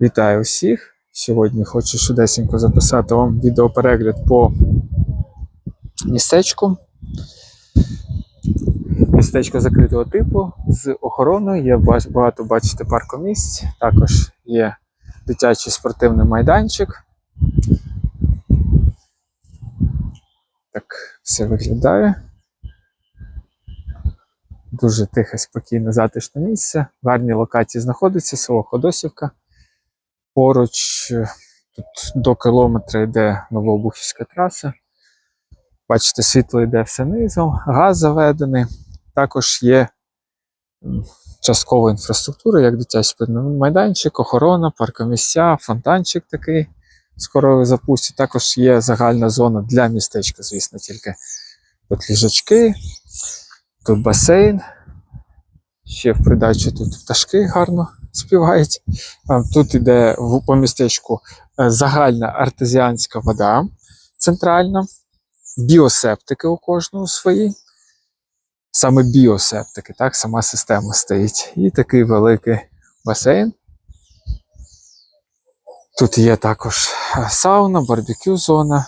Вітаю всіх! Сьогодні хочу швидесенько записати вам відеоперегляд по містечку. Містечко закритого типу з охороною. Є багато, бачите, паркомісць. Також є дитячий спортивний майданчик. Так все виглядає. Дуже тихе, спокійне, затишне місце. В гарній локації знаходиться село Ходосівка. Поруч е, тут до кілометра йде Новообухівська траса. Бачите, світло йде все низом, газ заведений. Також є часткова інфраструктура, як дитячий майданчик, охорона, паркомісця, фонтанчик такий скоро запустять. Також є загальна зона для містечка, звісно, тільки тут ліжачки, тут басейн. Ще в придачу тут пташки гарно співають. Тут іде по містечку е, загальна артезіанська вода центральна, біосептики у кожного свої. Саме біосептики, так, сама система стоїть. І такий великий басейн. Тут є також е, сауна, барбекю зона.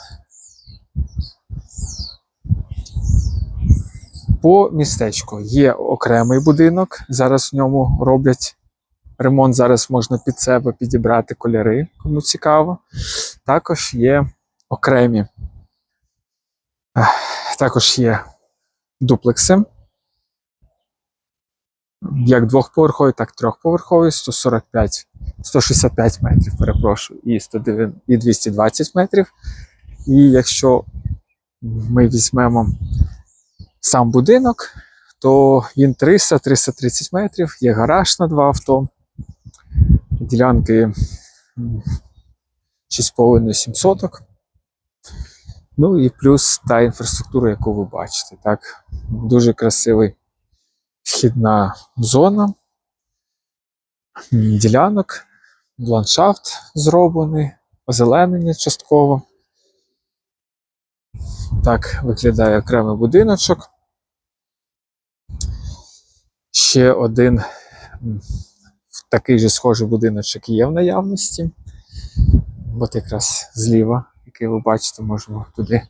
По містечку є окремий будинок. Зараз в ньому роблять ремонт. Зараз можна під себе підібрати кольори, кому цікаво. Також є окремі. Також є дуплекси. Як двохповерхові, так і трьохповерхові, 145, 165 метрів, перепрошую, і, 109, і 220 метрів. І якщо ми візьмемо сам будинок, то він 300-330 метрів, є гараж на два авто, ділянки 6,5-7 соток. Ну і плюс та інфраструктура, яку ви бачите. Так, дуже красивий вхідна зона ділянок, ландшафт зроблений, озеленення частково. Так виглядає окремий будиночок. Ще один такий же схожий будиночок є в наявності. От якраз зліва, який ви бачите, можемо туди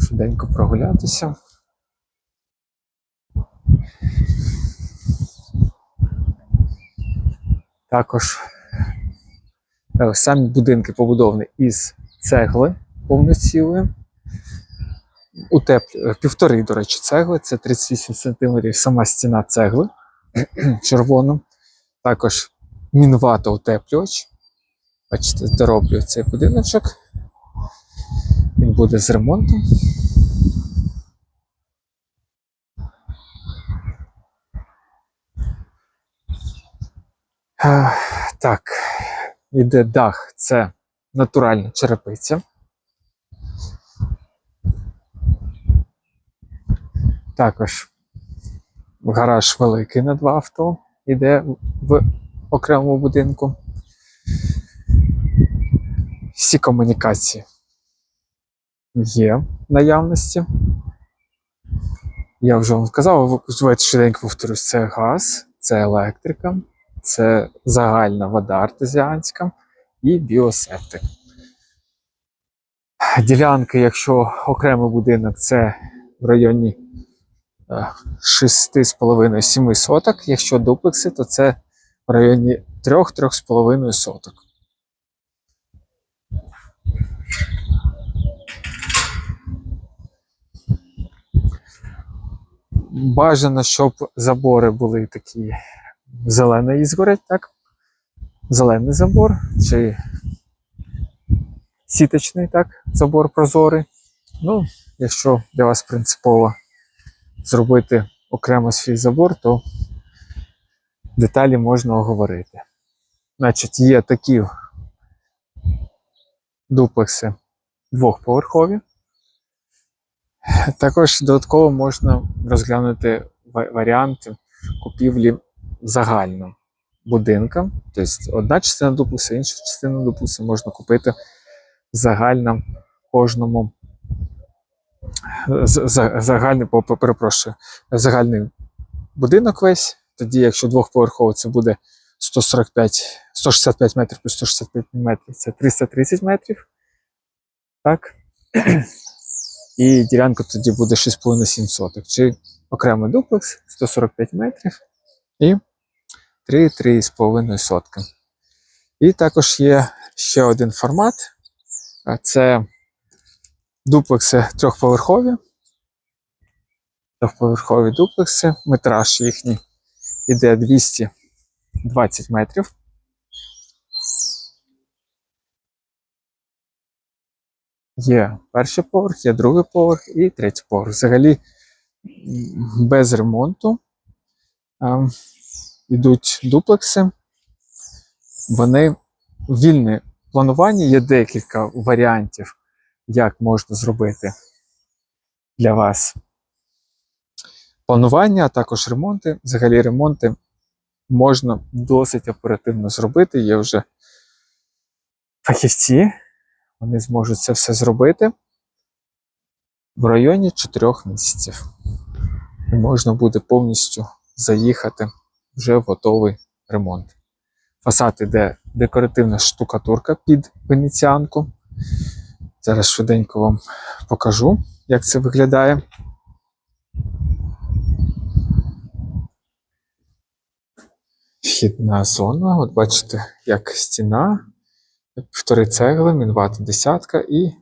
швиденько прогулятися. Також е, самі будинки побудовані із цегли повноцілої. Утеплю... е, Півтори, до речі, цегли. Це 38 см сама стіна цегли червона. Також мінвата утеплювач. Бачите, дороблю цей будиночок. Він буде з ремонтом. Е, Так, іде дах, це натуральна черепиця. Також гараж великий на два авто іде в окремому будинку. Всі комунікації є наявності. Я вже вам сказав, швиденько повторюсь, це газ, це електрика, це загальна вода артезіанська і біосептик. Ділянки, якщо окремий будинок, це в районі 6,5-7 соток. Якщо дуплекси, то це в районі 3-3,5 соток. Бажано, щоб забори були такі зеленої згорять, так? Зелений забор чи сіточний, так, забор прозорий. Ну, якщо для вас принципово зробити окремо свій забор, то деталі можна оговорити. Значить, є такі дуплекси двохповерхові. Також додатково можна розглянути ва- варіанти купівлі загально будинка. Тобто одна частина дуплекса, інша частина дуплекса можна купити загально кожному загальний, перепрошую, загальний будинок весь. Тоді, якщо двохповерховий, це буде 145, 165 метрів плюс 165 метрів це 330 метрів. Так. І ділянка тоді буде 6,5-7 соток. Чи окремий дуплекс 145 метрів і 3-3,5 сотки. І також є ще один формат. Це дуплекси трьохповерхові. Трьохповерхові дуплекси. Метраж їхній іде 220 метрів. Є перший поверх, є другий поверх і третій поверх. Взагалі без ремонту ем, йдуть дуплекси. Вони вільне планування, є декілька варіантів, як можна зробити для вас планування, а також ремонти. Взагалі, ремонти можна досить оперативно зробити. Є вже фахівці, вони зможуть це все зробити в районі 4 місяців. І можна буде повністю заїхати вже в готовий ремонт. Фасад іде декоративна штукатурка під венеціанку. Зараз швиденько вам покажу, як це виглядає. Вхідна зона. От бачите, як стіна, півтори цегли, мінвата десятка і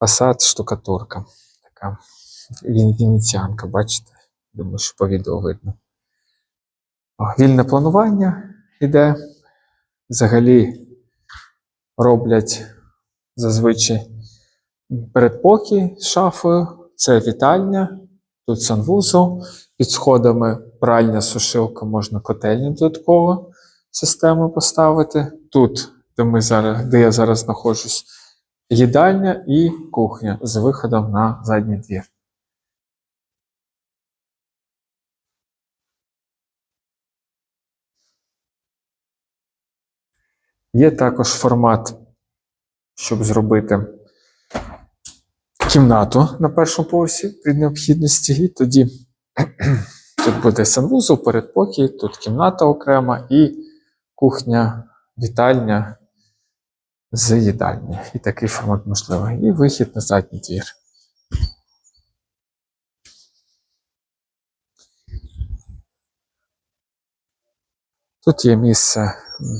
фасад штукатурка. Така вен- венеціанка, бачите? Думаю, що по відео видно. Вільне планування іде. Взагалі роблять зазвичай передпокій з шафою. Це вітальня, тут санвузол, під сходами пральня, сушилка, можна котельню додатково систему поставити. Тут, де, ми зараз, де я зараз знаходжусь, їдальня і кухня з виходом на задній двір. Є також формат, щоб зробити кімнату на першому поверсі при необхідності, і тоді тут буде санвузол, передпокій, тут кімната окрема і кухня, вітальня з їдальні. І такий формат можливий. І вихід на задній двір. Тут є місце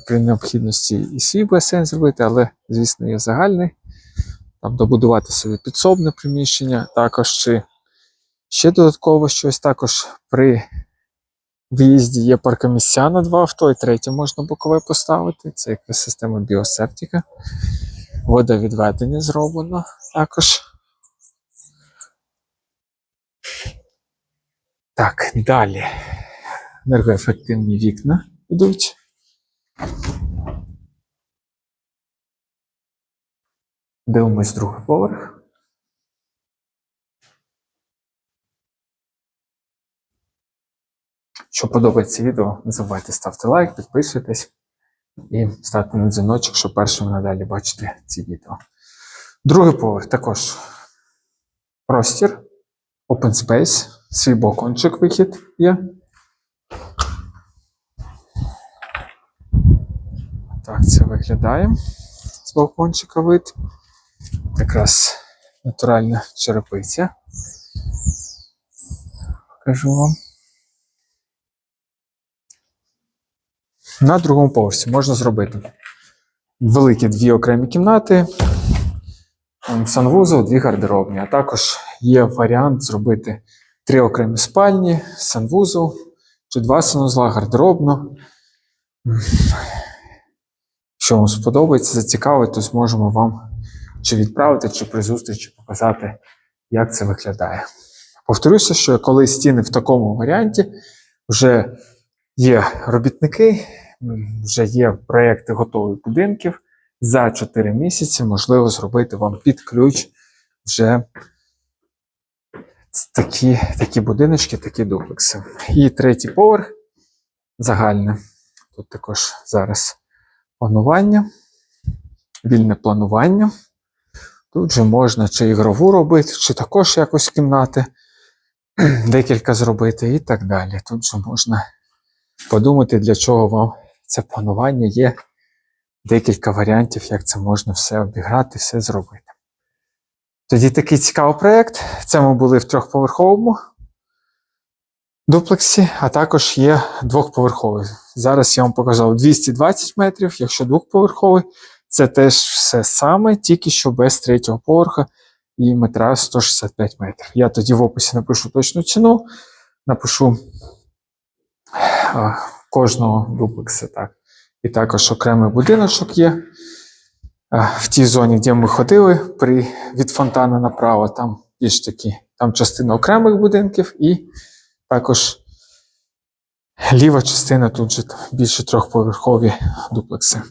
при необхідності і свій басейн зробити, але, звісно, є загальний. Там добудувати собі підсобне приміщення, також чи ще додатково щось. Також при в'їзді є паркомісця на два авто, і третє можна бокове поставити. Це якраз система біосептика. Водовідведення зроблено також. Так, далі. Енергоефективні вікна йдуть. Дивимось другий поверх. Що подобається відео, не забувайте ставити лайк, підписуйтесь і ставте на дзвіночок, щоб першими надалі бачити ці відео. Другий поверх також простір, open space, свій балкончик вихід є. Так це виглядає з балкончика вид. Якраз натуральна черепиця. Покажу вам. На другому поверсі можна зробити великі дві окремі кімнати, санвузол, дві гардеробні. А також є варіант зробити три окремі спальні, санвузол чи два санвузла, гардеробну. Якщо вам сподобається, зацікавить, то зможемо вам чи відправити, чи при зустрічі показати, як це виглядає. Повторюся, що коли стіни в такому варіанті, вже є робітники, вже є проекти готових будинків. За 4 місяці можливо зробити вам під ключ вже такі, такі будиночки, такі дуплекси. І третій поверх загальне. Тут також зараз планування, вільне планування. Тут же можна чи ігрову робити, чи також якось кімнати, декілька зробити і так далі. Тут же можна подумати, для чого вам це планування, є декілька варіантів, як це можна все обіграти, все зробити. Тоді такий цікавий проєкт. Це ми були в трьохповерховому дуплексі, а також є двохповерховий. Зараз я вам показав 220 метрів, якщо двохповерховий, це теж все саме, тільки що без третього поверха і метра 165 метрів. Я тоді в описі напишу точну ціну, напишу кожного дуплекса так. І також окремий будиночок є. В тій зоні, де ми ходили, при, від фонтану направо, там більш такі, там частина окремих будинків, і також ліва частина тут же більше трьохповерхові дуплекси.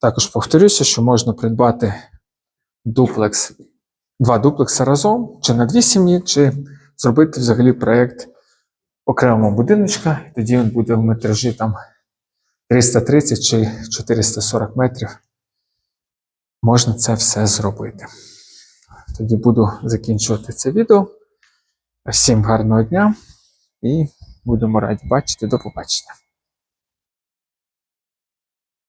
Також повторюся, що можна придбати дуплекс, два дуплекси разом, чи на дві сім'ї, чи зробити взагалі проєкт окремого будиночка, тоді він буде в метражі там 330 чи 440 метрів. Можна це все зробити. Тоді буду закінчувати це відео. Всім гарного дня і будемо раді бачити. До побачення.